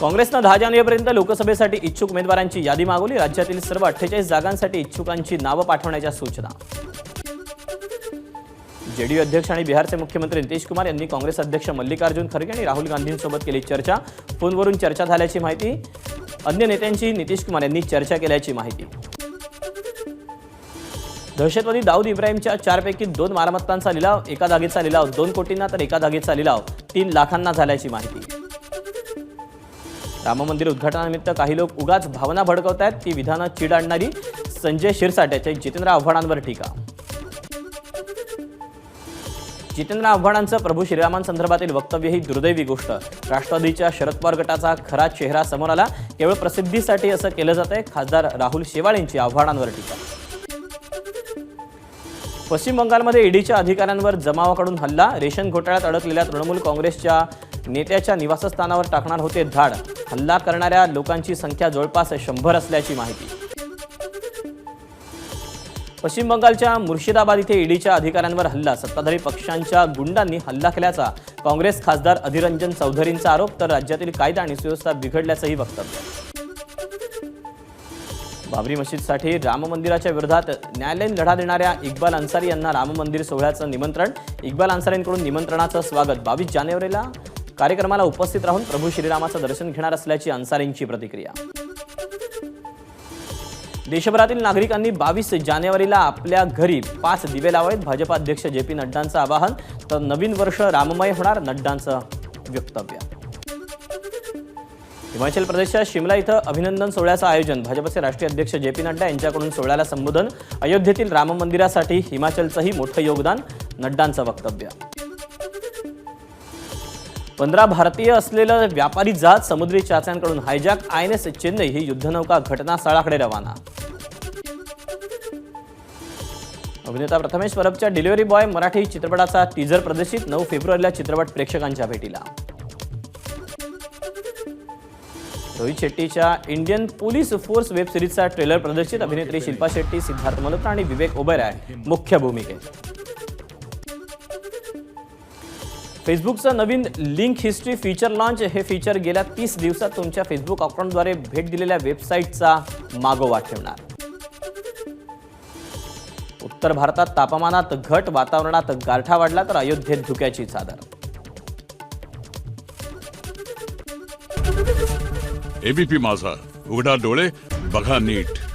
काँग्रेसनं दहा जानेवारीपर्यंत लोकसभेसाठी इच्छुक उमेदवारांची यादी मागवली. राज्यातील सर्व अठ्ठेचाळीस जागांसाठी इच्छुकांची नावं पाठवण्याच्या सूचना. जेडीयू अध्यक्ष आणि बिहारचे मुख्यमंत्री नितीश कुमार यांनी काँग्रेस अध्यक्ष मल्लिकार्जुन खरगे आणि राहुल गांधींसोबत केली चर्चा. फोनवरून चर्चा झाल्याची माहिती अन्य नेत्यांची नितीश कुमार यांनी चर्चा केल्याची माहिती. दहशतवादी दाऊद इब्राहिमच्या चारपैकी दोन मालमत्तांचा लिलाव एका जागेचा लिलाव दोन कोटींना तर एका जागेचा लिलाव तीन लाखांना झाल्याची माहिती. राम मंदिर उद्घाटनानिमित्त काही लोक उगाच भावना भडकवत आहेत ती विधानं चीड आणणारी संजय शिरसाट याच्या जितेंद्र आव्हाडांवर टीका. जितेंद्र आव्हाडांचं प्रभू श्रीरामांसंदर्भातील वक्तव्य ही दुर्दैवी गोष्ट. राष्ट्रवादीच्या शरद पवार गटाचा खरा चेहरा समोर आला. केवळ प्रसिद्धीसाठी असं केलं जात आहे खासदार राहुल शेवाळेंची आव्हाडांवर टीका. पश्चिम बंगालमध्ये ईडीच्या अधिकाऱ्यांवर जमावाकडून हल्ला. रेशन घोटाळ्यात अडकलेल्या तृणमूल काँग्रेसच्या नेत्याच्या निवासस्थानावर टाकणार होते धाड. हल्ला करणाऱ्या लोकांची संख्या जवळपास शंभर असल्याची माहिती. पश्चिम बंगालच्या मुर्शिदाबाद इथे ईडीच्या अधिकाऱ्यांवर हल्ला. सत्ताधारी पक्षांच्या गुंडांनी हल्ला केल्याचा काँग्रेस खासदार अधिरंजन चौधरींचा आरोप तर राज्यातील कायदा आणि सुव्यवस्था बिघडल्याचंही वक्तव्य. बाबरी मशीदसाठी राम मंदिराच्या विरोधात न्यायालयीन लढा देणाऱ्या इक्बाल अन्सारी यांना राम मंदिर सोहळ्याचं निमंत्रण. इक्बाल अन्सारींकडून निमंत्रणाचं स्वागत. बावीस जानेवारीला कार्यक्रमाला उपस्थित राहून प्रभू श्रीरामाचं दर्शन घेणार असल्याची अन्सारींची प्रतिक्रिया. देशभरातील नागरिकांनी बावीस जानेवारीला आपल्या घरी पाच दिवे लावावेत. भाजपा अध्यक्ष जे पी नड्डांचं आवाहन तर नवीन वर्ष राममय होणार नड्डांचं वक्तव्य. हिमाचल प्रदेशच्या शिमला इथं अभिनंदन सोहळ्याचं आयोजन. भाजपचे राष्ट्रीय अध्यक्ष जे पी नड्डा यांच्याकडून सोहळ्याला संबोधन. अयोध्येतील राम मंदिरासाठी हिमाचलचंही मोठं योगदान नड्डांचं वक्तव्य. पंधरा भारतीय असलेलं व्यापारी जात समुद्री चाच्यांकडून hijack I N S Chennai ही युद्धनौका घटनास्थळाकडे रवाना. अभिनेता प्रथमेश परबच्या डिलिव्हरी बॉय मराठी चित्रपटाचा टीझर प्रदर्शित नऊ फेब्रुवारीला चित्रपट प्रेक्षकांच्या भेटीला. रोहित शेट्टीच्या इंडियन पोलीस फोर्स वेब सिरीजचा ट्रेलर प्रदर्शित अभिनेत्री शिल्पा शेट्टी सिद्धार्थ मल्होत्रा आणि विवेक ओबेरॉय मुख्य भूमिकेत. फेसबुकचं नवीन लिंक हिस्ट्री फीचर लॉन्च हे फीचर गेल्या तीस दिवसात तुमच्या फेसबुक अकाउंटद्वारे भेट दिलेल्या वेबसाईटचा मागोवा ठेवणार. उत्तर भारतात तापमानात घट वातावरणात गारठा वाढला तर अयोध्येत धुक्याची चादर. एबीपी माझा. उघडा डोळे बघा नीट.